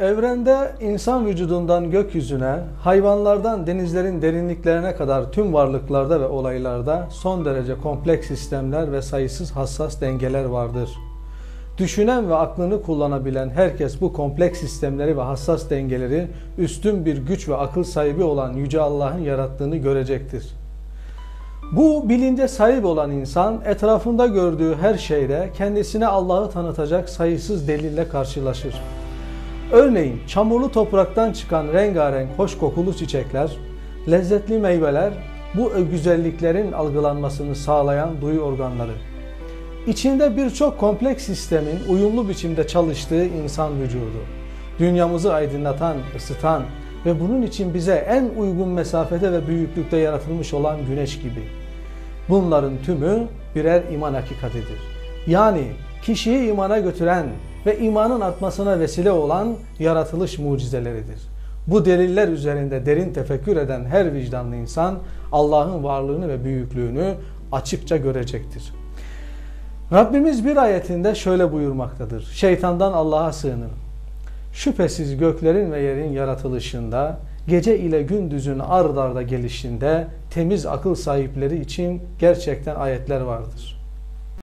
Evrende insan vücudundan gökyüzüne, hayvanlardan denizlerin derinliklerine kadar tüm varlıklarda ve olaylarda son derece kompleks sistemler ve sayısız hassas dengeler vardır. Düşünen ve aklını kullanabilen herkes bu kompleks sistemleri ve hassas dengeleri üstün bir güç ve akıl sahibi olan Yüce Allah'ın yarattığını görecektir. Bu bilince sahip olan insan etrafında gördüğü her şeyde kendisine Allah'ı tanıtacak sayısız delille karşılaşır. Örneğin çamurlu topraktan çıkan rengarenk hoş kokulu çiçekler, lezzetli meyveler bu güzelliklerin algılanmasını sağlayan duyu organları. İçinde birçok kompleks sistemin uyumlu biçimde çalıştığı insan vücudu. Dünyamızı aydınlatan, ısıtan ve bunun için bize en uygun mesafede ve büyüklükte yaratılmış olan güneş gibi. Bunların tümü birer iman hakikatidir. Yani kişiyi imana götüren ve imanın artmasına vesile olan yaratılış mucizeleridir. Bu deliller üzerinde derin tefekkür eden her vicdanlı insan Allah'ın varlığını ve büyüklüğünü açıkça görecektir. Rabbimiz bir ayetinde şöyle buyurmaktadır. Şeytandan Allah'a sığının. Şüphesiz göklerin ve yerin yaratılışında, gece ile gündüzün ard arda gelişinde temiz akıl sahipleri için gerçekten ayetler vardır.